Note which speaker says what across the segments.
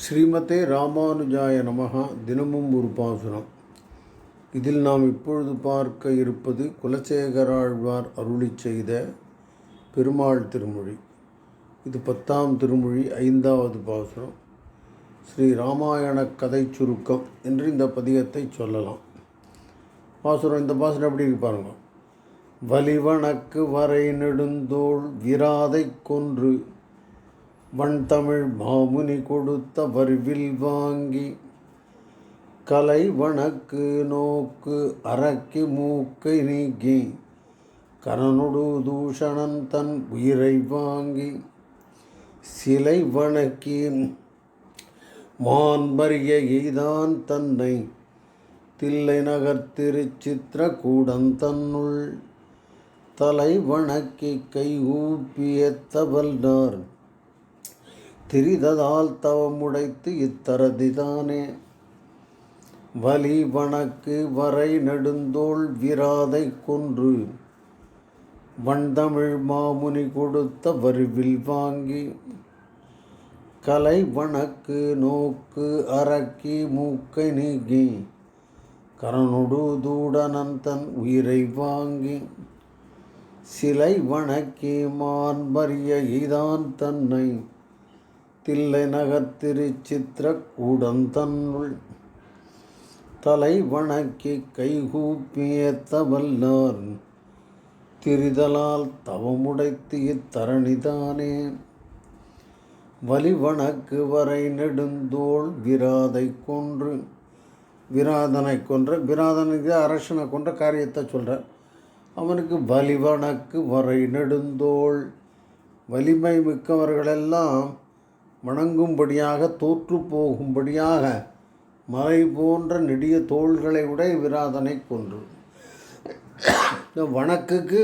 Speaker 1: ஸ்ரீமதே ராமானுஜாய நமகா தினமும் ஒரு பாசுரம். இதில் நாம் இப்பொழுது பார்க்க இருப்பது குலசேகராழ்வார் அருளிச் செய்த பெருமாள் திருமொழி. இது பத்தாம் திருமொழி ஐந்தாவது பாசுரம். ஸ்ரீ ராமாயண கதை சுருக்கம் என்று இந்த பதிகத்தை சொல்லலாம். பாசுரம் இந்த பாசுரம் எப்படி இருக்கு பாருங்க. வலிவனக்கு வரை நெடுந்தோள் விராதை கொன்று வண்தமிழ் மாமுனி கொடுத்த வரிவில் வாங்கி கலை வணக்கு நோக்கு அரக்கி மூக்கை நீக்கி கரனொடு தூஷணன் தன் உயிரை வாங்கி சிலை வணக்கி மான்பரிய எய்தான் தன்னை தில்லை நகர் திருச்சித்திர கூடம் தன்னுள் தலை வணக்கி கை ஊப்பிய தவல்னார் திரிததால் தவமுடைத்து இத்தரதிதானே. வலி வணக்கு வரை நெடுந்தோள் விராதை கொன்று வண்டமிழ் மாமுனி கொடுத்த வரிவில் வாங்கி கலை வணக்கு நோக்கு அரக்கி மூக்கை நீங்கி கரனொடு தூடனன் தன் உயிரை வாங்கி சிலை வணக்கி மான் மறிய இதான் தன்னை தில்லை நகத்திருச்சித்திரக்கூடந்தன்னுள் கூடந்தன்னுள் தலை வணக்கி கைகூப்பியத்த வல்லார் திரிதலால் தவமுடைத்து இத்தரணிதானே. வலிவணக்கு வரை நெடுந்தோள் விராதை கொன்று விராதனை கொன்ற விராதனுக்கு அரசனை கொன்ற காரியத்தை சொல்கிறார் அவனுக்கு வலிவணக்கு வரை நெடுந்தோள் வலிமை மிக்கவர்களெல்லாம் வணங்கும்படியாக தோற்று போகும்படியாக மலை போன்ற நெடிய தோள்களை உடைய விராதனை கொன்று. இந்த வணக்குக்கு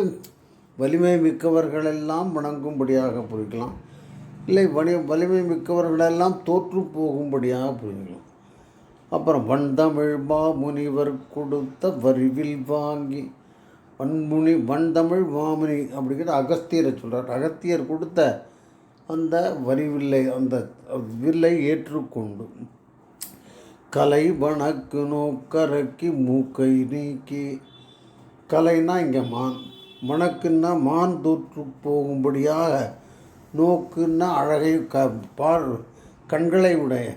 Speaker 1: வலிமை மிக்கவர்களெல்லாம் வணங்கும்படியாக புரிக்கலாம். இல்லை வலி வலிமை மிக்கவர்களெல்லாம் தோற்று போகும்படியாக புரிஞ்சுக்கலாம். அப்புறம் வண்டமிழ் மா முனிவர் கொடுத்த வரிவில் வாங்கி வன்முனி வண்டமிழ் மாமுனி அப்படிங்கிற அகஸ்தியரை சொல்கிறார் அகத்தியர் கொடுத்த அந்த வரிவில்லை அந்த வில்லை ஏற்றுக்கொண்டு கலை வணக்கு நோக்கரக்கி மூக்கை நீக்கி கலைனா இங்கே மான் வணக்குன்னா மான் தோற்று போகும்படியாக நோக்குன்னா அழகை க பார் கண்களை உடைய.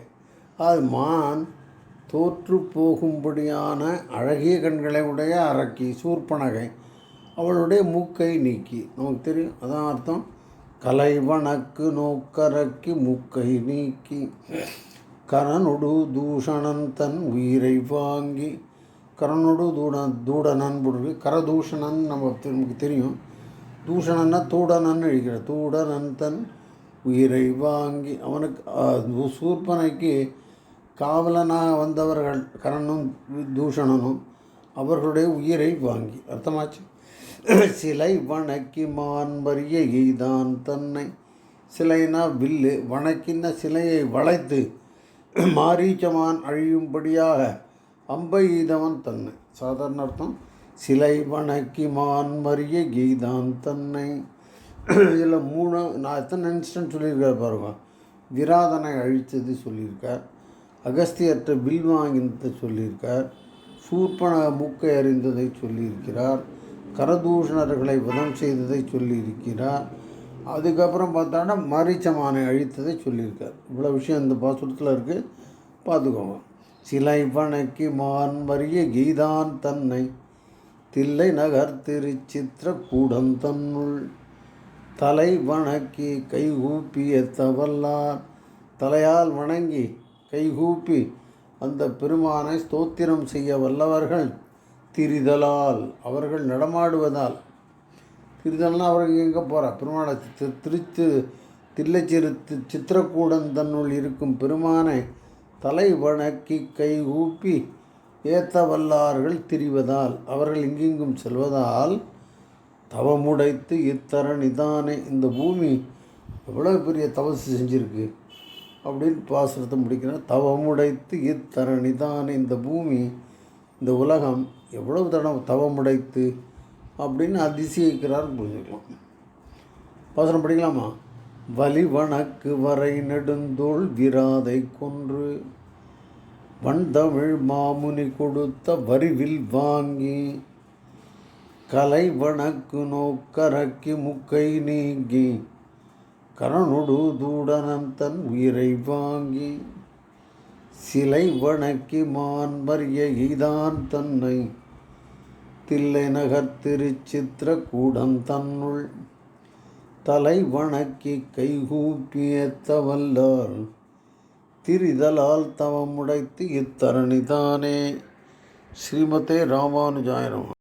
Speaker 1: அது மான் தோற்று போகும்படியான அழகிய கண்களை உடைய அரக்கி சூர்பனகை அவளுடைய மூக்கை நீக்கி. நமக்கு தெரியும் அதான் அர்த்தம். கலைவணக்கு நோக்கரக்கி மூக்கை நீக்கி கரனுடு தூஷணன் தன் உயிரை வாங்கி கரனுடு தூட தூடனன் போட்டு கரதூஷணன் நம்ம நமக்கு தெரியும். தூஷணன்னா தூடனன் எழுகிற தூடனன் தன் உயிரை வாங்கி அவனுக்கு சூர்பனைக்கு காவலனாக வந்தவர்கள் கரணும் தூஷணனும் அவர்களுடைய உயிரை வாங்கி. அர்த்தமாச்சு? சிலை வணக்கி மான்பரிய எய்தான் தன்னை. சிலைனா வில்லு வணக்கின சிலையை வளைத்து மாரீச்சமான் அழியும்படியாக அம்பை எய்தவன் தன்னை. சாதாரண அர்த்தம் சிலை வணக்கி மான்மரிய கீதான் தன்னை. இதில் மூணு நான் எத்தனை இன்ஸ்டன்ட் சொல்லியிருக்கார் பாருங்க. விராதனை அழித்தது சொல்லியிருக்கார். அகஸ்தியற்ற வில் வாங்கினதை சொல்லியிருக்கார். சூர்பன மூக்கை அறிந்ததை சொல்லியிருக்கிறார். கரதூஷணர்களை வதம் செய்ததை சொல்லியிருக்கிறார். அதுக்கப்புறம் பார்த்தோன்னா மரிச்சமானை அழித்ததை சொல்லியிருக்கார். இவ்வளோ விஷயம் இந்த பாசுரத்தில் இருக்குது பார்த்துக்கோங்க. சிலை வணக்கி மான்மரிய கீதான் தன்னை தில்லை நகர் திருச்சித்திர கூடம் தன்னுள். தலை வணக்கி கைகூப்பிய தவல்லார் தலையால் வணங்கி கைகூப்பி அந்த பெருமானை ஸ்தோத்திரம் செய்ய வல்லவர்கள். திரிதலால் அவர்கள் நடமாடுவதால். திரிதல்னால் அவர்கள் எங்கே போகிறா பெருமானை திருத்து தில்லைச்சிறு சித்திரக்கூடம் தன்னுள் இருக்கும் பெருமானை தலை வணக்கி கைகூப்பி ஏத்த வல்லார்கள் திரிவதால் அவர்கள் இங்கிங்கும் செல்வதால் தவமுடைத்து இத்தரன் இதானே இந்த பூமி எவ்வளோ பெரிய தவசு செஞ்சிருக்கு அப்படின்னு பாசுரத்தை முடிக்கிறேன் தவமுடைத்து இத்தரணிதானே இந்த பூமி இந்த உலகம் எவ்வளவு தடம் தவமுடைத்து அப்படின்னு அதிசயிக்கிறார் புரிஞ்சுக்கலாம். பாசுரம் படிக்கலாமா? வலி வணக்கு வரை நெடுந்தோள் விராதை கொன்று வண்தமிழ் மாமுனி கொடுத்த வரிவில் வாங்கி கலை வணக்கு நோக்கரக்கி முக்கை நீங்கி கரணுடு தூடனம் தன் உயிரை வாங்கி சிலை வணக்கி மான்மறிய தன்னை. தில்லை நகர் திருச்சித்திர கூடம் தன்னுள். தலை வணக்கி கைகூப்பியத்த வல்லார் திரிதலால் தவமுடைத்து இத்தரணிதானே. ஸ்ரீமதே ராமானுஜாயனம்